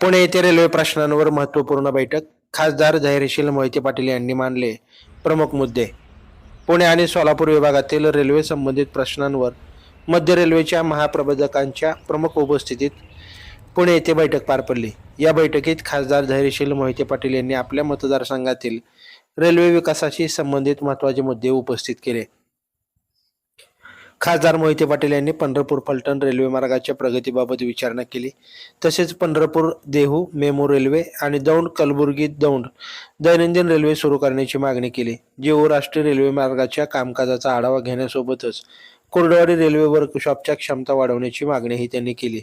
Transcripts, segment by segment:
पुणे येथे रेल्वे प्रश्नांवर महत्त्वपूर्ण बैठक. खासदार धैर्यशील मोहिते पाटील यांनी मांडले. प्रमुख मुद्दे. पुणे आणि सोलापूर विभागातील रेल्वे संबंधित प्रश्नांवर मध्य रेल्वेच्या महाप्रबंधकांच्या प्रमुख उपस्थितीत पुणे येथे बैठक पार पडली. या बैठकीत खासदार धैर्यशील मोहिते पाटील यांनी आपल्या मतदारसंघातील रेल्वे विकासाशी संबंधित महत्त्वाचे मुद्दे उपस्थित केले. खासदार मोहिते पाटील यांनी पंढरपूर फलटण रेल्वे मार्गाच्या प्रगतीबाबत विचारणा केली. तसेच पंढरपूर देहू मेमो रेल्वे आणि दौंड कलबुर्गी दौंड दैनंदिन रेल्वे सुरू करण्याची मागणी केली जेओ राष्ट्रीय रेल्वे मार्गाच्या कामकाजाचा आढावा घेण्यासोबतच कोरडवाडी रेल्वे वर्कशॉपच्या क्षमता वाढवण्याची मागणीही त्यांनी केली.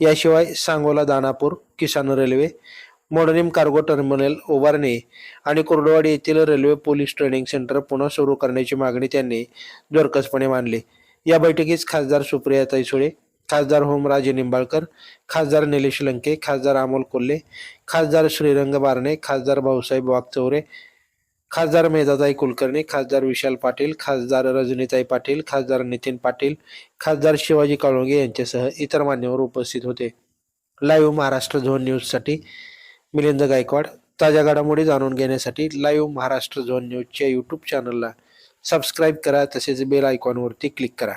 याशिवाय सांगोला दानापूर किसान रेल्वे मोडनीम कार्गो टर्मिनल उभारणे आणि कोरडवाडी येथील रेल्वे पोलीस ट्रेनिंग सेंटर पुन्हा सुरू करण्याची मागणी त्यांनी जोरकसपणे मांडली या बैठकीस खासदार सुप्रिया तैसुळे खासदार होमराजे निंबाळकर खासदार निलेश लंके खासदार अमोल कोल्हे खासदार श्रीरंग बारणे खासदार भाऊसाहेब वाघचौरे खासदार मेधाताई कुलकर्णी खासदार विशाल पाटील खासदार रजनीताई पाटील खासदार नितीन पाटील खासदार शिवाजी काळुंगे यांच्यासह इतर मान्यवर उपस्थित होते. लाईव्ह महाराष्ट्र झोन न्यूजसाठी मिलिंद गायकवाड ताज्या घडामोडी जाणून घेण्यासाठी लाईव्ह महाराष्ट्र झोन न्यूजच्या यूट्यूब चॅनलला सबस्क्राईब करा तसेच बेल आयकॉनवरती क्लिक करा.